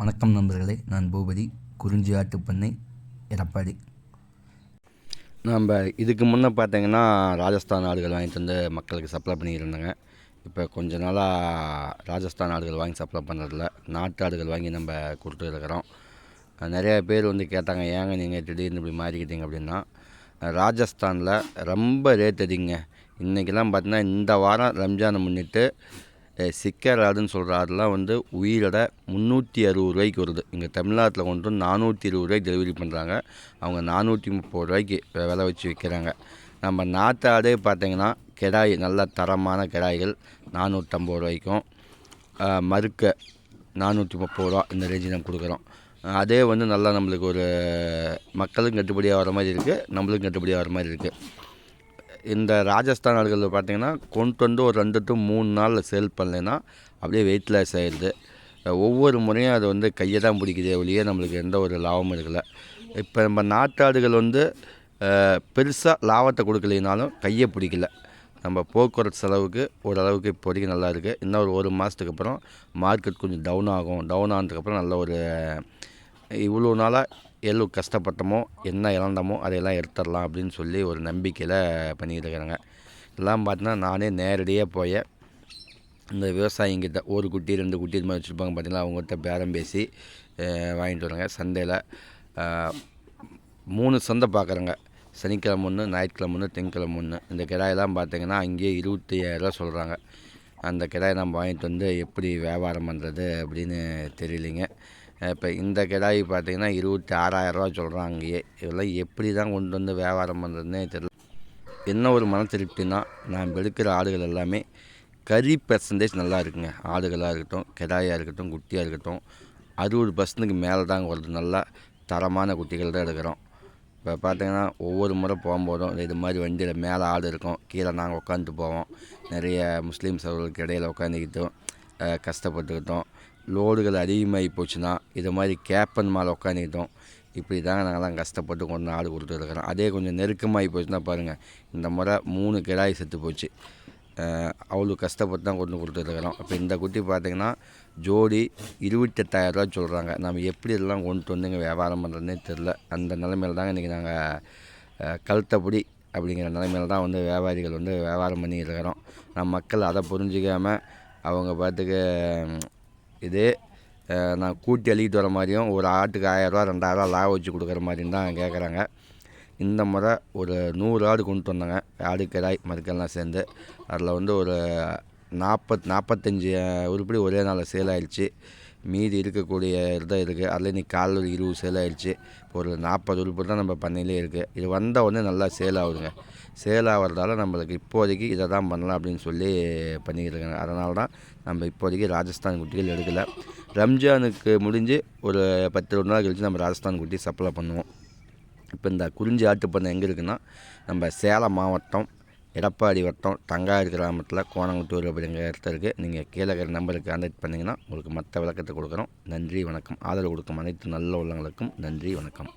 வணக்கம் நண்பர்களே நான் பூபதி குறிஞ்சி ஆட்டுப்பண்ணை எடப்பாடி. நம்ம இதுக்கு முன்னே பார்த்தீங்கன்னா ராஜஸ்தான் ஆடுகள் வாங்கிட்டு வந்து மக்களுக்கு சப்ளை பண்ணியிருந்தாங்க. இப்போ கொஞ்ச நாளாக ராஜஸ்தான் ஆடுகள் வாங்கி சப்ளை பண்ணுறதில்ல நாட்டு ஆடுகள் வாங்கி நம்ம கொடுத்துருக்குறோம் நிறைய பேர் வந்து கேட்டாங்க ஏங்க நீங்கள் திடீர்னு இப்படி மாறிக்கிட்டீங்க அப்படின்னா? ராஜஸ்தானில் ரொம்ப ரேட் அதிகங்க. இன்றைக்கெல்லாம் பார்த்தீங்கன்னா இந்த வாரம் ரம்ஜானை முன்னிட்டு சிக்கர் ஆடுன்னு சொல்கிற ஆடுலாம் வந்து உயிரோட முந்நூற்றி அறுபது ரூபாய்க்கு வருது. இங்கே தமிழ்நாட்டில் கொண்டு வந்து நானூற்றி இருபது ரூபாய்க்கு டெலிவரி பண்ணுறாங்க அவங்க நானூற்றி முப்பது ரூபாய்க்கு விலை வச்சு விற்கிறாங்க நம்ம நாட்டு ஆடே பார்த்தீங்கன்னா கிடாய் நல்ல தரமான கிடாய்கள் நானூற்றம்பது ரூபாய்க்கும் மறுக்க நானூற்றி முப்பது ரூபா இந்த ரேஞ்சு நம்ம கொடுக்குறோம். அதே வந்து நல்லா நம்மளுக்கு ஒரு மக்களுக்கும் கட்டுப்படியாக வர மாதிரி இருக்குது நம்மளுக்கும் கட்டுப்படியாக வர மாதிரி இருக்குது இந்த ராஜஸ்தான் ஆடுகளில் பார்த்திங்கன்னா கொண்டு வந்து ஒரு ரெண்டு டு மூணு நாளில் சேல் பண்ணலைன்னா அப்படியே வெயிட்லெஸ் ஆயிடுது ஒவ்வொரு முறையும் அது வந்து கையை தான் பிடிக்குதே ஒழிய நம்மளுக்கு எந்த ஒரு லாபமும் இருக்கல. இப்போ நம்ம நாட்டாடுகள் வந்து பெருசாக லாபத்தை கொடுக்கலைனாலும் கையை பிடிக்கல. நம்ம போக்குவரத்து செலவுக்கு ஓரளவுக்கு இப்போதைக்கு நல்லா இருக்குது இன்னும் ஒரு ஒரு மாதத்துக்கு அப்புறம் மார்க்கெட் கொஞ்சம் டவுன் ஆகும். டவுன் ஆனதுக்கப்புறம் நல்ல ஒரு இவ்வளோ நாளாக எவ்வளோ கஷ்டப்பட்டோமோ என்ன இழந்தோமோ அதையெல்லாம் எடுத்துடலாம் அப்படின்னு சொல்லி ஒரு நம்பிக்கையில் பண்ணிக்கிட்டு இருக்கிறாங்க எல்லாம் பார்த்தீங்கன்னா நானே நேரடியாக போய் இந்த விவசாயிங்கிட்ட ஒரு குட்டி ரெண்டு குட்டி இது மாதிரி வச்சுருப்பாங்க பார்த்திங்கன்னா அவங்ககிட்ட பேரம் பேசி வாங்கிட்டு வராங்க சந்தையில் மூணு சந்தை பார்க்குறேங்க சனிக்கிழமை ஒன்று ஞாயிற்றுக்கிழமை ஒன்று திங்கக்கிழமை ஒன்று இந்த கிடாயெல்லாம் பார்த்தீங்கன்னா அங்கேயே இருபத்தி ஐயாயிரரூவா சொல்கிறாங்க அந்த கிடாயை நம்ம வாங்கிட்டு வந்து எப்படி வியாபாரம் பண்ணுறது அப்படின்னு தெரியலிங்க. இப்போ இந்த கிடாய் பார்த்தீங்கன்னா இருபத்தி ஆறாயிரரூவா சொல்கிறாங்க. அங்கேயே இதெல்லாம் எப்படி தான் கொண்டு வந்து வியாபாரம் பண்ணுறதுனே தெரியல. என்ன ஒரு மன திருப்தினா நான் எடுக்கிற ஆடுகள் எல்லாமே கறி பெர்சன்டேஜ் நல்லா இருக்குங்க. ஆடுகளாக இருக்கட்டும் கிடாயாக இருக்கட்டும் குட்டியாக இருக்கட்டும் அறுபது பர்சன்ட்டுக்கு மேலே தாங்க வருது. நல்லா தரமான குட்டிகள் தான் எடுக்கிறோம். இப்போ பார்த்தீங்கன்னா ஒவ்வொரு முறை போகும்போதும் இது மாதிரி வண்டியில் மேலே ஆடு இருக்கும். கீழே நாங்கள் உட்காந்துட்டு போவோம். நிறைய முஸ்லீம்ஸ் அவர்களுக்கு இடையில் உட்காந்துக்கிட்டோம் கஷ்டப்பட்டுக்கிட்டோம். லோடுகள் அதிகமாகி போச்சுன்னா இது மாதிரி கேப்பன் மேலே உட்காந்துக்கிட்டோம். இப்படி தாங்க நாங்கள்லாம் கஷ்டப்பட்டு கொண்டு ஆடு கொடுத்துருக்குறோம் அதே கொஞ்சம் நெருக்கமாகி போச்சுன்னா பாருங்கள் இந்த முறை மூணு கிடாய் செத்து போச்சு. அவ்வளோ கஷ்டப்பட்டு தான் கொண்டு கொடுத்துருக்குறோம் இப்போ இந்த குட்டி பார்த்தீங்கன்னா ஜோடி இருபத்தெட்டாயிரரூவா சொல்கிறாங்க நம்ம எப்படி இதெல்லாம் கொண்டு வந்து இங்கே வியாபாரம் பண்ணுறதுனே தெரில அந்த நிலைமையில் தாங்க இன்றைக்கி நாங்கள் கழுத்தப்படி அப்படிங்கிற நிலைமையில தான் வந்து வியாபாரிகள் வந்து வியாபாரம் பண்ணிக்கிட்டு இருக்கிறோம். நம்ம மக்கள் அதை புரிஞ்சிக்காமல் அவங்க பார்த்துக்க இது நான் கூட்டி அள்ளிக்கிட்டு வர மாதிரியும் ஒரு ஆட்டுக்கு ஆயரூவா ரெண்டாயிரரூவா லாபம் வச்சு கொடுக்குற மாதிரியும் தான் கேட்குறாங்க. இந்த முறை ஒரு நூறு ஆடு கொண்டு வந்தாங்க. ஆடு கிடாய் மறுக்கெல்லாம் சேர்ந்து. அதில் வந்து ஒரு நாற்பத் நாற்பத்தஞ்சி உருப்படி ஒரே நாளில் சேல் ஆயிடுச்சு. மீதி இருக்கக்கூடிய இதுதான் இருக்குது அதில் இன்றைக்கி காலைல ஒரு இருபது சேல் ஆயிடுச்சு ஒரு நாற்பது உறுப்பு தான் நம்ம பண்ணையிலே இருக்குது இது வந்த உடனே நல்லா சேல் ஆகுதுங்க. சேல் ஆகிறதால நம்மளுக்கு இப்போதைக்கு இதை தான் பண்ணலாம் அப்படின்னு சொல்லி பண்ணிக்கிட்டு இருக்காங்க. அதனால தான் நம்ம இப்போதைக்கு ராஜஸ்தான் குட்டிகள் எடுக்கலை. ரம்ஜானுக்கு முடிஞ்சு ஒரு பத்து ரெண்டு நாள் கழிச்சு நம்ம ராஜஸ்தான் குட்டி சப்ளை பண்ணுவோம். இப்போ இந்த குறிஞ்சி ஆட்டுப்பண்ணை எங்கே இருக்குன்னா நம்ம சேலம் மாவட்டம் எடப்பாடி வட்டம் தங்காடு கிராமத்தில் கோணங்குட்டூர் அப்படிங்கிற இடத்துல இருக்குது நீங்கள் கீழே இருக்கிற நம்பருக்கு கான்டாக்ட் பண்ணிங்கன்னா உங்களுக்கு மற்ற விளக்கத்தை கொடுக்குறோம். நன்றி வணக்கம். ஆதரவு கொடுக்கும் அனைத்து நல்ல உள்ளங்களுக்கும் நன்றி வணக்கம்.